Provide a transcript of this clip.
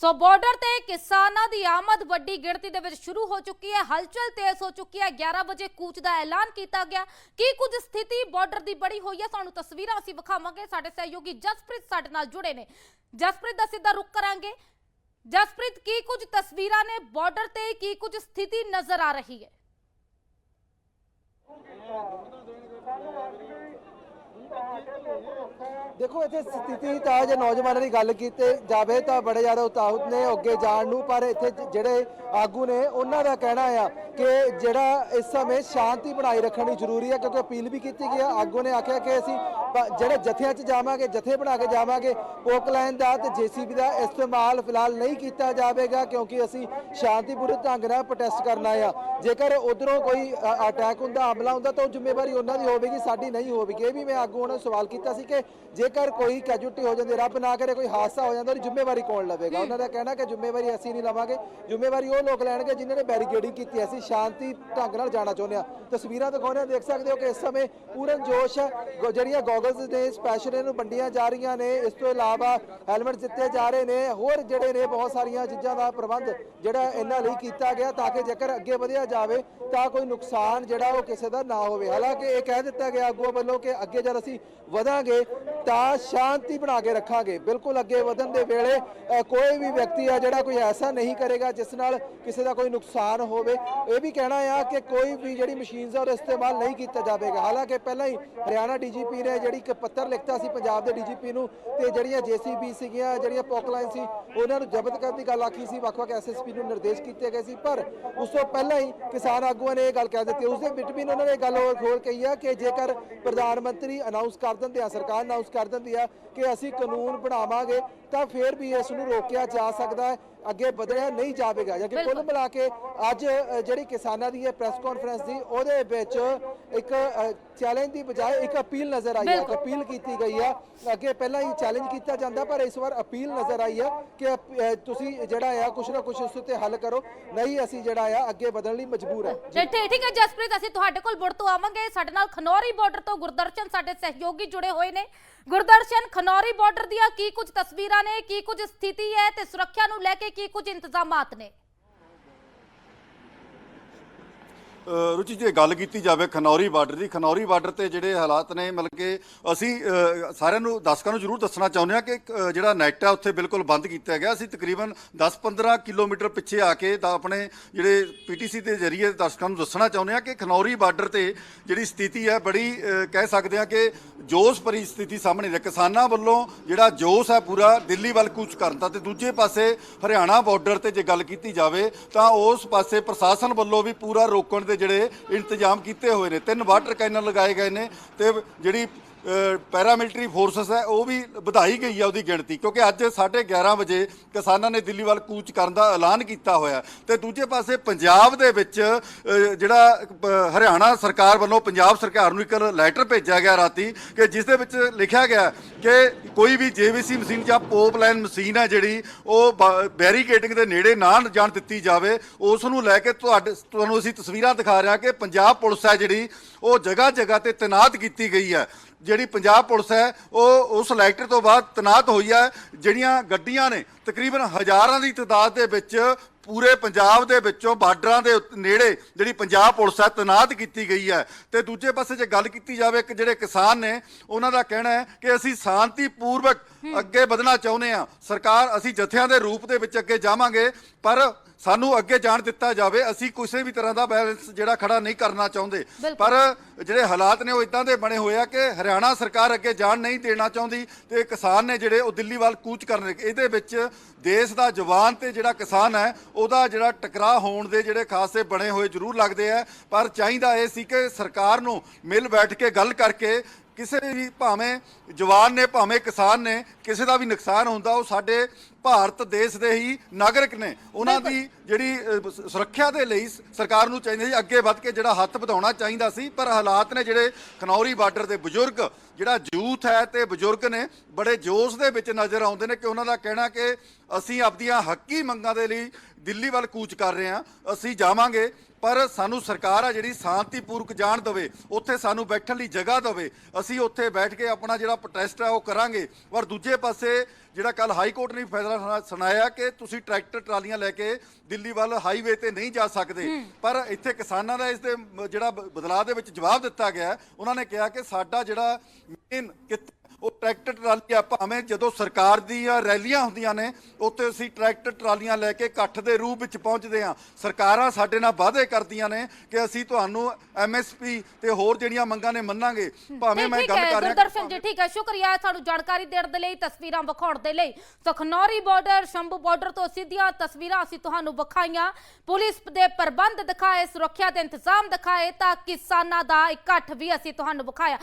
ਸੋ border ਤੇ ਕਿਸਾਨਾਂ ਦੀ ਆਮਦ ਵੱਡੀ ਗਿਣਤੀ ਦੇ ਵਿੱਚ ਸ਼ੁਰੂ ਹੋ ਚੁੱਕੀ ਹੈ। ਹਲਚਲ ਤੇਜ਼ ਹੋ ਚੁੱਕੀ ਹੈ। 11 ਵਜੇ ਕੂਚ ਦਾ ਐਲਾਨ ਕੀਤਾ ਗਿਆ। ਕੀ ਕੁਝ ਸਥਿਤੀ ਬਾਰਡਰ ਦੀ ਬੜੀ ਹੋਈ ਹੈ? ਤੁਹਾਨੂੰ ਤਸਵੀਰਾਂ ਅਸੀਂ ਵਿਖਾਵਾਂਗੇ। ਸਾਡੇ ਸਹਿਯੋਗੀ ਜਸਪ੍ਰੀਤ ਸਾਡੇ ਨਾਲ ਜੁੜੇ ਨੇ। ਜਸਪ੍ਰੀਤ ਦਾ ਸਿੱਧਾ ਰੁਕ ਕਰਾਂਗੇ। ਜਸਪ੍ਰੀਤ, ਕੀ ਕੁਝ ਤਸਵੀਰਾਂ ਨੇ ਬਾਰਡਰ ਤੇ? ਕੀ ਕੁਝ ਸਥਿਤੀ ਨਜ਼ਰ ਆ ਰਹੀ ਹੈ? ਦੇਖੋ ਇੱਥੇ ਸਥਿਤੀ ਤਾਂ ਜੇ ਨੌਜਵਾਨਾਂ ਦੀ ਗੱਲ ਕੀਤੀ ਜਾਵੇ ਤਾਂ ਬੜੇ ਜ਼ਿਆਦਾ ਉਤਾਹਤ ਨੇ, ਅੱਗੇ ਜਾਣ ਨੂੰ, ਪਰ ਇੱਥੇ ਜਿਹੜੇ ਆਗੂ ਨੇ, ਉਹਨਾਂ ਦਾ ਕਹਿਣਾ ਆ ਕਿ ਜਿਹੜਾ ਇਸ ਸਮੇਂ ਸ਼ਾਂਤੀ ਬਣਾਈ ਰੱਖਣੀ ਜ਼ਰੂਰੀ ਹੈ ਕਿਉਂਕਿ ਅਪੀਲ ਵੀ ਕੀਤੀ ਗਈ ਹੈ ਆਗੂ ਨੇ ਆਖਿਆ ਕਿ ਅਸੀਂ ਪ- ਜਿਹੜੇ ਜਥਿਆਂ 'ਚ ਜਾਵਾਂਗੇ, ਜਥੇ ਬਣਾ ਕੇ ਜਾਵਾਂਗੇ ਪੋਕਲਾਈਨ ਦਾ ਤੇ ਜੀਸੀਬੀ ਦਾ ਇਸਤੇਮਾਲ ਫਿਲਹਾਲ ਨਹੀਂ ਕੀਤਾ ਜਾਵੇਗਾ, ਕਿਉਂਕਿ ਅਸੀਂ ਸ਼ਾਂਤੀਪੂਰਨ ਢੰਗ ਨਾਲ ਪ੍ਰੋਟੈਸਟ ਕਰਨਾ ਆ। ਜੇਕਰ ਉਧਰੋਂ ਕੋਈ ਅਟੈਕ ਹੁੰਦਾ, ਹਮਲਾ ਹੁੰਦਾ, ਤਾਂ ਉਹ ਜ਼ਿੰਮੇਵਾਰੀ ਉਹਨਾਂ ਦੀ ਹੋਵੇਗੀ, ਸਾਡੀ ਨਹੀਂ ਹੋਵੇਗੀ। ਇਹ ਵੀ ਮੈਂ ਆਗੂ ਉਹਨਾਂ ਸਵਾਲ ਕੀਤਾ ਸੀ ਕਿ ਜੇਕਰ ਕੋਈ ਕੈਜੂਟੀ ਹੋ ਜਾਂਦੀ, ਰੱਬ ਨਾ ਕਰੇ, ਕੋਈ ਹਾਦਸਾ ਹੋ ਜਾਂਦਾ, ਉਹਦੀ ਜ਼ਿੰਮੇਵਾਰੀ ਕੌਣ ਲਵੇਗਾ? ਉਹਨਾਂ ਦਾ ਕਹਿਣਾ ਕਿ ਜ਼ਿੰਮੇਵਾਰੀ ਅਸੀਂ ਨਹੀਂ ਲਵਾਂਗੇ। ਜ਼ਿੰਮੇਵਾਰੀ ਉਹ ਲੋਕ ਲੈਣਗੇ ਜਿਨ੍ਹਾਂ ਨੇ ਬੈਰੀਕੇਡਿੰਗ ਕੀਤੀ ਅਸੀਂ ਸ਼ਾਂਤੀ ਢੰਗ ਨਾਲ ਜਾਣਾ ਚਾਹੁੰਦੇ ਹਾਂ। ਤਸਵੀਰਾਂ ਦਿਖਾਉਂਦੇ ਹਾਂ ਦੇਖ ਸਕਦੇ ਹੋ ਕਿ ਇਸ ਸਮੇਂ ਪੂਰਨ ਜੋਸ਼ ਹੈ। ਜਿਹੜੀਆਂ ਗੋਗਲਸ ਨੇ ਸਪੈਸ਼ਲ ਇਹਨੂੰ ਵੰਡੀਆਂ ਜਾ ਰਹੀਆਂ ਨੇ। ਇਸ ਤੋਂ ਇਲਾਵਾ ਹੈਲਮਟ ਦਿੱਤੇ ਜਾ ਰਹੇ ਨੇ। ਹੋਰ ਜਿਹੜੇ ਨੇ ਬਹੁਤ ਸਾਰੀਆਂ ਚੀਜ਼ਾਂ ਦਾ ਪ੍ਰਬੰਧ ਜਿਹੜਾ ਇਹਨਾਂ ਲਈ ਕੀਤਾ ਗਿਆ ਤਾਂ ਕਿ ਜੇਕਰ ਅੱਗੇ ਵਧਿਆ ਜਾਵੇ ਤਾਂ ਕੋਈ ਨੁਕਸਾਨ ਜਿਹੜਾ ਉਹ ਕਿਸੇ ਦਾ ਨਾ ਹੋਵੇ। ਹਾਲਾਂਕਿ ਇਹ ਕਹਿ ਦਿੱਤਾ ਗਿਆ ਆਗੂਆਂ ਵੱਲੋਂ ਕਿ ਅੱਗੇ ਜਦ ਅਸੀਂ ਵਧਾਂਗੇ ਤਾਂ ਸ਼ਾਂਤੀ ਬਣਾ ਕੇ ਰੱਖਾਂਗੇ। ਬਿਲਕੁਲ ਅੱਗੇ ਵਧਣ ਦੇ ਵੇਲੇ ਕੋਈ ਵੀ ਵਿਅਕਤੀ ਆ ਜਿਹੜਾ ਕੋਈ ਐਸਾ ਨਹੀਂ ਕਰੇਗਾ ਜਿਸ ਨਾਲ ਕਿਸੇ ਦਾ ਕੋਈ ਨੁਕਸਾਨ ਹੋਵੇ। ਇਹ ਵੀ ਕਹਿਣਾ ਆ ਕਿ ਕੋਈ ਵੀ ਜਿਹੜੀ ਮਸ਼ੀਨਸ ਆ ਉਹਦਾ ਇਸਤੇਮਾਲ ਨਹੀਂ ਕੀਤਾ ਜਾਵੇਗਾ। ਹਾਲਾਂਕਿ ਪਹਿਲਾਂ ਹੀ ਹਰਿਆਣਾ ਡੀਜੀਪੀ ਨੇ ਜਿਹੜੀ ਇੱਕ ਪੱਤਰ ਲਿਖਤਾ ਸੀ ਪੰਜਾਬ ਦੇ ਡੀਜੀਪੀ ਨੂੰ ਤੇ ਜਿਹੜੀਆਂ ਜੀਸੀਬੀ ਸੀਗੀਆਂ, ਜਿਹੜੀਆਂ ਪੋਕਲਾਈਨ ਸੀ, ਉਹਨਾਂ ਨੂੰ ਜ਼ਬਤ ਕਰਨ ਦੀ ਗੱਲ ਆਖੀ ਸੀ। ਵੱਖ-ਵੱਖ ਐਸਐਸਪੀ ਨੂੰ ਨਿਰਦੇਸ਼ ਕੀਤੇ ਗਏ ਸੀ। ਪਰ ਉਸ ਤੋਂ ਪਹਿਲਾਂ ਹੀ ਕਿਸਾਨ ਆਗੂਆਂ ਨੇ ਇਹ ਗੱਲ ਕਹਿ ਦਿੱਤੀ। ਉਸ ਦੇ ਵਿੱਚ ਵੀ ਉਹਨਾਂ ਨੇ ਇਹ ਗੱਲ ਹੋਰ ਹੋਰ ਕਹੀ ਆ ਕਿ ਜੇਕਰ ਪ੍ਰਧਾਨ ਮੰਤਰੀ ਅਨਾਉਂਸ ਕਰ ਦਿੰਦੇ ਆ ਸਰਕਾਰ ਅਨਾਉਂਸ ਕਰ ਦਿੰਦੀ ਆ ਕਿ ਅਸੀਂ ਕਾਨੂੰਨ ਬਣਾਵਾਂਗੇ ਤਾਂ ਫਿਰ ਵੀ ਇਸ ਨੂੰ ਰੋਕਿਆ ਜਾ ਸਕਦਾ ਹੈ ਅੱਗੇ ਵਧਿਆ ਨਹੀਂ ਜਾਵੇਗਾ ਜਾਂ ਕਿ ਕੁੱਲ। ਮਿਲਾ ਕੇ ਅੱਜ ਜਿਹੜੀ ਕਿਸਾਨਾਂ ਦੀ ਇਹ ਪ੍ਰੈਸ ਕਾਨਫਰੰਸ ਦੀ ਉਹਦੇ ਵਿੱਚ ਇੱਕ ਚੈਲੰਜ ਦੀ ਬਜਾਏ ਇੱਕ ਅਪੀਲ ਨਜ਼ਰ ਆਈ ਹੈ। ਅਪੀਲ ਕੀਤੀ ਗਈ ਆ ਅੱਗੇ ਪਹਿਲਾਂ ਹੀ ਚੈਲੰਜ ਕੀਤਾ ਜਾਂਦਾ ਪਰ ਇਸ ਵਾਰ ਅਪੀਲ ਨਜ਼ਰ ਆਈ ਹੈ ਕਿ ਤੁਸੀਂ ਜਿਹੜਾ ਆ ਕੁਛ ਨਾ ਕੁਛ ਉਸ ਉੱਤੇ ਹੱਲ ਕਰੋ ਨਹੀਂ ਅਸੀਂ ਜਿਹੜਾ ਆ ਅੱਗੇ ਵਧਣ ਲਈ ਮਜਬੂਰ ਹੈ ਠੀਕ ਹੈ ਜਸਪ੍ਰੀਤ ਅਸੀਂ ਤੁਹਾਡੇ ਕੋਲ ਮੁੜ ਤੋਂ ਆਵਾਂਗੇ ਸਾਡੇ ਨਾਲ ਖਨੌਰੀ ਬਾਰਡਰ ਤੋਂ ਗੁਰਦਰਸ਼ਨ ਸਾਡੇ ਸਹਿਯੋਗੀ ਜੁੜੇ ਹੋਏ ਨੇ। ਗੁਰਦਰਸ਼ਨ ਖਨੌਰੀ ਬਾਰਡਰ ਦੀਆਂ ਕੀ ਕੁਝ ਤਸਵੀਰਾਂ ਨੇ, ਕੀ ਕੁਝ ਸਥਿਤੀ ਹੈ ਤੇ ਸੁਰੱਖਿਆ ਨੂੰ ਲੈ ਕੇ ਕੀ ਕੁਝ ਇੰਤਜ਼ਾਮਾਤ ਨੇ ਅ, ਰੁਚੀ, ਜੇ ਗੱਲ ਕੀਤੀ ਜਾਵੇ ਖਨੌਰੀ ਬਾਰਡਰ ਦੀ, ਖਨੌਰੀ ਬਾਰਡਰ ਤੇ ਜਿਹੜੇ ਹਾਲਾਤ ਨੇ, ਮਤਲਬ ਕਿ ਅਸੀਂ ਸਾਰਿਆਂ ਨੂੰ, ਦਰਸ਼ਕਾਂ ਨੂੰ ਜ਼ਰੂਰ ਦੱਸਣਾ ਚਾਹੁੰਦੇ ਹਾਂ ਕਿ ਜਿਹੜਾ ਨੈਟ ਹੈ ਉੱਥੇ ਬਿਲਕੁਲ ਬੰਦ ਕੀਤਾ ਗਿਆ। ਅਸੀਂ ਤਕਰੀਬਨ 10-15 ਕਿਲੋਮੀਟਰ ਪਿੱਛੇ ਆ ਕੇ ਤਾਂ ਆਪਣੇ ਜਿਹੜੇ ਪੀਟੀਸੀ ਦੇ ਜ਼ਰੀਏ ਦਰਸ਼ਕਾਂ ਨੂੰ ਦੱਸਣਾ ਚਾਹੁੰਦੇ ਹਾਂ ਕਿ ਖਨੌਰੀ ਬਾਰਡਰ ਤੇ ਜਿਹੜੀ ਸਥਿਤੀ ਹੈ, ਬੜੀ ਕਹਿ ਸਕਦੇ ਹਾਂ ਕਿ ਜੋਸ਼ ਭਰੀ ਸਥਿਤੀ ਸਾਹਮਣੇ ਹੈ। ਕਿਸਾਨਾਂ ਵੱਲੋਂ ਜਿਹੜਾ ਜੋਸ਼ ਹੈ ਪੂਰਾ ਦਿੱਲੀ ਵੱਲ ਕੂਚ ਕਰਨ ਦਾ ਤੇ ਦੂਜੇ ਪਾਸੇ ਹਰਿਆਣਾ ਬਾਰਡਰ ਤੇ ਜੇ ਗੱਲ ਕੀਤੀ ਜਾਵੇ ਤਾਂ ਉਸ ਪਾਸੇ ਪ੍ਰਸ਼ਾਸਨ ਵੱਲੋਂ ਵੀ ਪੂਰਾ ਰੋਕਣ ਦੇ ਜਿਹੜੇ ਇੰਤਜ਼ਾਮ ਕੀਤੇ ਹੋਏ ਨੇ ਤਿੰਨ ਵਾਟਰ ਕੈਨਲ ਲਗਾਏ ਗਏ ਨੇ ਤੇ ਜਿਹੜੀ ਪੈਰਾਮਿਲਟਰੀ ਫੋਰਸਸ ਹੈ, ਉਹ ਵੀ ਵਧਾਈ ਗਈ ਹੈ ਉਹਦੀ ਗਿਣਤੀ, ਕਿਉਂਕਿ ਅੱਜ 11:30 ਵਜੇ ਕਿਸਾਨਾਂ ਨੇ ਦਿੱਲੀ ਵੱਲ ਕੂਚ ਕਰਨ ਦਾ ਐਲਾਨ ਕੀਤਾ ਹੋਇਆ ਤੇ ਦੂਜੇ ਪਾਸੇ ਪੰਜਾਬ ਦੇ ਵਿੱਚ ਜਿਹੜਾ ਹਰਿਆਣਾ ਸਰਕਾਰ ਵੱਲੋਂ ਪੰਜਾਬ ਸਰਕਾਰ ਨੂੰ ਇੱਕ ਲੈਟਰ ਭੇਜਿਆ ਗਿਆ ਰਾਤੀ, ਕਿ ਜਿਸ ਦੇ ਵਿੱਚ ਲਿਖਿਆ ਗਿਆ ਕਿ ਕੋਈ ਵੀ ਜੇਵੀਸੀ ਮਸ਼ੀਨ ਜਾਂ ਪੋਪ ਲਾਈਨ ਮਸ਼ੀਨ ਹੈ ਜਿਹੜੀ, ਉਹ ਬੈਰੀਕੇਡਿੰਗ ਦੇ ਨੇੜੇ ਨਾ ਜਾਣ ਦਿੱਤੀ ਜਾਵੇ, ਉਸ ਨੂੰ ਲੈ ਕੇ ਤੁਹਾਡੇ, ਤੁਹਾਨੂੰ ਅਸੀਂ ਤਸਵੀਰਾਂ ਦਿਖਾ ਰਹੇ ਹਾਂ ਕਿ ਪੰਜਾਬ ਪੁਲਿਸ ਹੈ ਜਿਹੜੀ, ਉਹ ਜਗ੍ਹਾ ਜਗ੍ਹਾ ਤੇ ਤੈਨਾਤ ਕੀਤੀ ਗਈ ਹੈ। ਜਿਹੜੀ ਪੰਜਾਬ ਪੁਲਿਸ ਹੈ ਉਹ ਉਸ ਲੈਕਟਰ ਤੋਂ ਬਾਅਦ ਤੈਨਾਤ ਹੋਈ ਹੈ ਜਿਹੜੀਆਂ ਗੱਡੀਆਂ ਨੇ ਤਕਰੀਬਨ ਹਜ਼ਾਰਾਂ ਦੀ ਤਾਦਾਦ ਦੇ ਵਿੱਚ ਪੂਰੇ ਪੰਜਾਬ ਦੇ ਵਿੱਚੋਂ ਬਾਰਡਰਾਂ ਦੇ ਨੇੜੇ ਜਿਹੜੀ ਪੰਜਾਬ ਪੁਲਿਸ ਹੈ ਤੈਨਾਤ ਕੀਤੀ ਗਈ ਹੈ। ਤੇ ਦੂਜੇ ਪਾਸੇ ਜੇ ਗੱਲ ਕੀਤੀ ਜਾਵੇ ਕਿ ਜਿਹੜੇ ਕਿਸਾਨ ਨੇ ਉਹਨਾਂ ਦਾ ਕਹਿਣਾ ਹੈ ਕਿ ਅਸੀਂ ਸ਼ਾਂਤੀਪੂਰਵਕ ਅੱਗੇ ਵਧਣਾ ਚਾਹੁੰਦੇ ਹਾਂ। ਸਰਕਾਰ ਅਸੀਂ ਜਥਿਆਂ ਦੇ ਰੂਪ ਦੇ ਵਿੱਚ ਅੱਗੇ ਜਾਵਾਂਗੇ ਪਰ ਸਾਨੂੰ ਅੱਗੇ ਜਾਣ ਦਿੱਤਾ ਜਾਵੇ ਅਸੀਂ ਕਿਸੇ ਵੀ ਤਰ੍ਹਾਂ ਦਾ ਬੈਲੈਂਸ ਜਿਹੜਾ ਖੜਾ ਨਹੀਂ ਕਰਨਾ ਚਾਹੁੰਦੇ। ਪਰ ਜਿਹੜੇ ਹਾਲਾਤ ਨੇ ਉਹ ਇਦਾਂ ਦੇ ਬਣੇ ਹੋਏ ਆ ਕਿ ਹਰਿਆਣਾ ਸਰਕਾਰ ਅੱਗੇ ਜਾਣ ਨਹੀਂ ਦੇਣਾ ਚਾਹੁੰਦੀ ਤੇ ਕਿਸਾਨ ਨੇ ਜਿਹੜੇ ਉਹ ਦਿੱਲੀ ਵੱਲ ਕੂਚ ਕਰਨ ਲੱਗੇ ਇਹਦੇ ਵਿੱਚ ਦੇਸ਼ ਦਾ ਜਵਾਨ ਤੇ ਜਿਹੜਾ ਕਿਸਾਨ ਹੈ ਉਹਦਾ ਜਿਹੜਾ ਟਕਰਾਅ ਹੋਣ ਦੇ ਜਿਹੜੇ ਖਾਸੇ ਬਣੇ ਹੋਏ ਜ਼ਰੂਰ ਲੱਗਦੇ ਆ ਪਰ ਚਾਹੀਦਾ ਇਹ ਸੀ ਕਿ ਸਰਕਾਰ ਨੂੰ ਮਿਲ ਬੈਠ ਕੇ ਗੱਲ ਕਰਕੇ ਕਿਸੇ ਵੀ ਭਾਵੇਂ ਜਵਾਨ ਨੇ ਭਾਵੇਂ ਕਿਸਾਨ ਨੇ ਕਿਸੇ ਦਾ ਵੀ ਨੁਕਸਾਨ ਹੁੰਦਾ ਉਹ ਸਾਡੇ ਭਾਰਤ ਦੇਸ਼ ਦੇ ਹੀ ਨਾਗਰਿਕ ਨੇ। ਉਹਨਾਂ ਦੀ ਜਿਹੜੀ ਅ, ਸੁਰੱਖਿਆ ਦੇ ਲਈ ਸ- ਸਰਕਾਰ ਨੂੰ ਚਾਹੀਦਾ ਸੀ ਅੱਗੇ ਵੱਧ ਕੇ ਜਿਹੜਾ ਹੱਥ ਵਧਾਉਣਾ ਚਾਹੀਦਾ ਸੀ। ਪਰ ਹਾਲਾਤ ਨੇ ਜਿਹੜੇ ਖਨੌਰੀ ਬਾਰਡਰ ਦੇ ਬਜ਼ੁਰਗ ਜਿਹੜਾ ਯੂਥ ਹੈ ਤੇ ਬਜ਼ੁਰਗ ਨੇ ਬੜੇ ਜੋਸ਼ ਦੇ ਵਿੱਚ ਨਜ਼ਰ ਆਉਂਦੇ ਨੇ ਕਿ ਉਹਨਾਂ ਦਾ ਕਹਿਣਾ ਕਿ ਅਸੀਂ ਆਪਦੀਆਂ ਹੱਕੀ ਮੰਗਾਂ ਦੇ ਲਈ ਦਿੱਲੀ ਵੱਲ ਕੂਚ ਕਰ ਰਹੇ ਹਾਂ ਅਸੀਂ ਜਾਵਾਂਗੇ ਪਰ ਸਾਨੂੰ ਸਰਕਾਰ ਆ ਜਿਹੜੀ ਸ਼ਾਂਤੀਪੂਰਕ ਜਾਣ ਦੇਵੇ ਉੱਥੇ ਸਾਨੂੰ ਬੈਠਣ ਲਈ ਜਗ੍ਹਾ ਦੇਵੇ ਅਸੀਂ ਉੱਥੇ ਬੈਠ ਕੇ ਆਪਣਾ ਜਿਹੜਾ ਪ੍ਰੋਟੈਸਟ ਹੈ ਉਹ ਕਰਾਂਗੇ। ਪਰ ਦੂਜੇ ਪਾਸੇ ਜਿਹੜਾ ਕੱਲ ਹਾਈ ਕੋਰਟ ਨੇ ਫੈਸਲਾ ਸੁਣਾ- ਸੁਣਾਇਆ ਕਿ ਤੁਸੀਂ ਟਰੈਕਟਰ ਟਰਾਲੀਆਂ ਲੈ ਕੇ ਦਿੱਲੀ ਵੱਲ ਹਾਈਵੇ ਤੇ ਨਹੀਂ ਜਾ ਸਕਦੇ ਪਰ ਇੱਥੇ ਕਿਸਾਨਾਂ ਦਾ ਇਸ ਦੇ ਜਿਹੜਾ ਬਦਲਾਅ ਦੇ ਵਿੱਚ ਜਵਾਬ ਦਿੱਤਾ ਗਿਆ। ਉਹਨਾਂ ਨੇ ਕਿਹਾ ਕਿ ਸਾਡਾ ਜਿਹੜਾ ਮੇਨ ਉਹ ਟਰੈਕਟਰ ਟਰਾਲੀ ਆ ਭਾਵੇਂ ਜਦੋਂ ਸਰਕਾਰ ਦੀਆਂ ਰੈਲੀਆਂ ਹੁੰਦੀਆਂ ਨੇ ਉੱਥੇ ਅਸੀਂ ਟਰੈਕਟਰ ਟਰਾਲੀਆਂ ਲੈ ਕੇ ਇਕੱਠ ਦੇ ਰੂਪ ਵਿੱਚ ਪਹੁੰਚਦੇ ਹਾਂ। ਸਰਕਾਰਾਂ ਸਾਡੇ ਨਾਲ ਵਾਅਦੇ ਕਰਦੀਆਂ ਨੇ ਕਿ ਅਸੀਂ ਤੁਹਾਨੂੰ ਐਮਐਸਪੀ ਤੇ ਹੋਰ ਜਿਹੜੀਆਂ ਮੰਗਾਂ ਨੇ ਮੰਨਾਂਗੇ। ਭਾਵੇਂ ਮੈਂ ਗੱਲ ਕਰ ਰਿਹਾ ਗੁਰਦਰਸ਼ਨ ਜੀ ਠੀਕ ਹੈ ਸ਼ੁਕਰੀਆ ਤੁਹਾਨੂੰ ਜਾਣਕਾਰੀ ਦੇਣ ਦੇ ਲਈ ਤਸਵੀਰਾਂ ਵਿਖਾਉਣ ਦੇ ਲਈ। ਸਖਨੌਰੀ ਬਾਰਡਰ ਸ਼ੰਭੂ ਬਾਰਡਰ ਤੋਂ ਸਿੱਧੀਆਂ ਤਸਵੀਰਾਂ ਅਸੀਂ ਤੁਹਾਨੂੰ ਵਿਖਾਈਆਂ। ਪੁਲਿਸ ਦੇ ਪ੍ਰਬੰਧ ਦਿਖਾਏ ਸੁਰੱਖਿਆ ਦੇ ਇੰਤਜ਼ਾਮ ਦਿਖਾਏ ਤਾਂ ਕਿਸਾਨਾਂ ਦਾ ਇਕੱਠ ਵੀ ਅਸੀਂ ਤੁਹਾਨੂੰ ਵਿਖਾਇਆ।